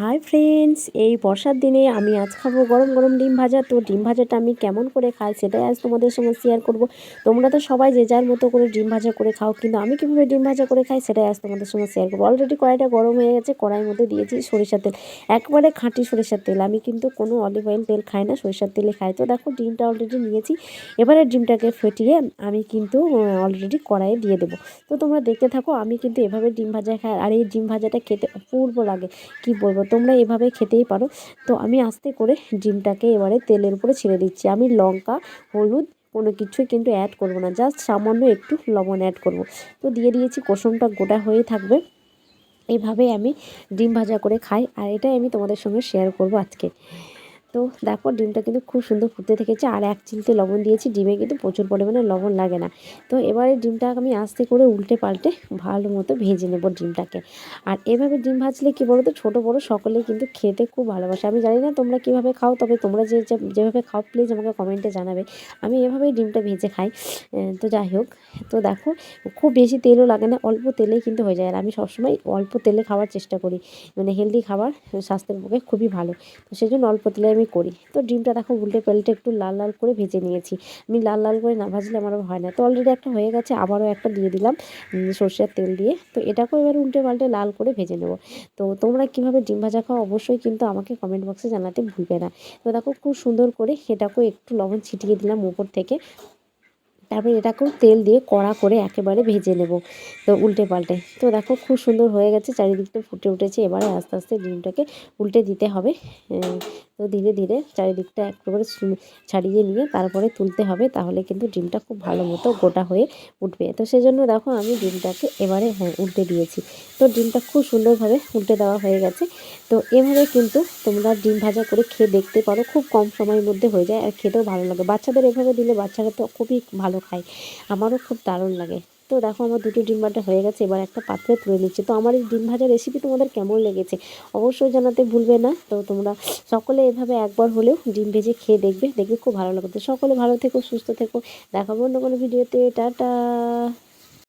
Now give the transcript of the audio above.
Hi friends, এই বর্ষার দিনে আমি আজ খাব গরম গরম ডিম ভাজা। তো ডিম ভাজাটা আমি কেমন করে খাই সেটাই আজ তোমাদের সঙ্গে শেয়ার করব। তোমরা তো সবাই যে যার মতো করে ডিম ভাজা করে খাও, কিন্তু আমি কীভাবে ডিম ভাজা করে খাই সেটাই আজ তোমাদের সঙ্গে শেয়ার করব। অলরেডি কড়াইটা গরম হয়ে গেছে, কড়াইয়ের মধ্যে দিয়েছি সরিষার তেল। একবারে খাঁটি সরিষার তেল। আমি কিন্তু কোনো অলিভ অয়েল তেল খাই না, সরিষার তেলে খাই। তো দেখো ডিমটা অলরেডি নিয়েছি। এবারে ডিমটাকে ফেটিয়ে আমি কিন্তু অলরেডি কড়াইয়ে দিয়ে দেবো। তো তোমরা দেখতে থাকো, আমি কিন্তু এভাবে ডিম ভাজা খাই। আর এই ডিম ভাজাটা খেতে অপূর্ব লাগে। কি বলব তোমরা এভাবে খেতেই পারো। তো আমি আস্তে করে ডিমটাকে এবারে তেলের উপরে ছেড়ে দিচ্ছি। আমি লঙ্কা, হলুদ কোনো কিছুই কিন্তু অ্যাড করব না। জাস্ট সামান্য একটু লবণ অ্যাড করব। তো দিয়ে দিয়েছি কোসমটা গোটা হয়ে থাকবে। এভাবে আমি ডিম ভাজা করে খাই। আর এটাই আমি তোমাদের সঙ্গে শেয়ার করব আজকে। তো দেখো ডিমটা কিন্তু খুব সুন্দর ফুটতে থেকেছে, আর এক চিলতে লবণ দিয়েছি, ডিমে কিন্তু প্রচুর পরিমাণে লবণ লাগে না। তো এবারে ডিমটা আমি আস্তে করে উল্টে পাল্টে ভালো মতো ভেজে নেব ডিমটাকে। আর এভাবে ডিম ভাজলে কী বলো তো ছোটো বড়ো সকলেই কিন্তু খেতে খুব ভালোবাসে। আমি জানি না তোমরা কীভাবে খাও, তবে তোমরা যে যেভাবে খাও প্লিজ আমাকে কমেন্টে জানাবে। আমি এভাবেই ডিমটা ভেজে খাই। তো যাই হোক, তো দেখো, খুব বেশি তেলও লাগে না, অল্প তেলেই কিন্তু হয়ে যায়। আর আমি সবসময় অল্প তেলে খাওয়ার চেষ্টা করি। মানে হেলদি খাবার স্বাস্থ্যের পক্ষে খুবই ভালো। তো সেই জন্য অল্প তেলে আমি করি। তো ডিমটা দেখো উল্টে পাল্টে একটু লাল লাল করে ভেজে নিয়েছি। আমি লাল লাল করে না ভাজলে আমার হয় না। তো অলরেডি একটা হয়ে গেছে, আবারও একটা দিয়ে দিলাম সর্ষের তেল দিয়ে। তো এটাকেও এবার উল্টে পাল্টে লাল করে ভেজে নেব। তো তোমরা কীভাবে ডিম ভাজা খাও অবশ্যই কিন্তু আমাকে কমেন্ট বক্সে জানাতে ভুলবে না। তো দেখো খুব সুন্দর করে এটাকেও একটু লবণ ছিটিয়ে দিলাম উপর থেকে। তারপরে এটাকেও তেল দিয়ে কড়া করে একেবারে ভেজে নেব, তো উল্টে পাল্টে। তো দেখো খুব সুন্দর হয়ে গেছে, চারিদিকটা ফুটে উঠেছে, এবারে আস্তে আস্তে ডিমটাকে উল্টে দিতে হবে। তো ধীরে ধীরে চারিদিকটা একেবারে ছাড়িয়ে নিয়ে তারপরে তুলতে হবে, তাহলে কিন্তু ডিমটা খুব ভালো মতো গোটা হয়ে উঠবে। তো সেজন্য দেখো আমি ডিমটাকে এবারে হ্যাঁ উল্টে দিয়েছি। তো ডিমটা খুব সুন্দরভাবে উল্টে দেওয়া হয়ে গেছে। তো এভাবে কিন্তু তোমরা ডিম ভাজা করে খেয়ে দেখতে পারো, খুব কম সময়ের মধ্যে হয়ে যায় আর খেতেও ভালো লাগে। বাচ্চাদের এভাবে দিলে বাচ্চারা তো খুবই ভালো খায় আমারও খুব দারুণ লাগে। তো দেখো, আমার দুটো ডিম ভাজা হয়ে গেছে, এবার একটা পাত্রে তুলে নিচ্ছে। তো আমার এই ডিম ভাজা রেসিপি তোমাদের কেমন লেগেছে অবশ্যই জানাতে ভুলবে না। তো তোমরা সকলে এভাবে একবার হলেও ডিম ভেজে খেয়ে দেখবে দেখবে খুব ভালো লাগবে। সকলে ভালো থেকো, সুস্থ থেকো। দেখাবো অন্য কোনো ভিডিওতে টাটা!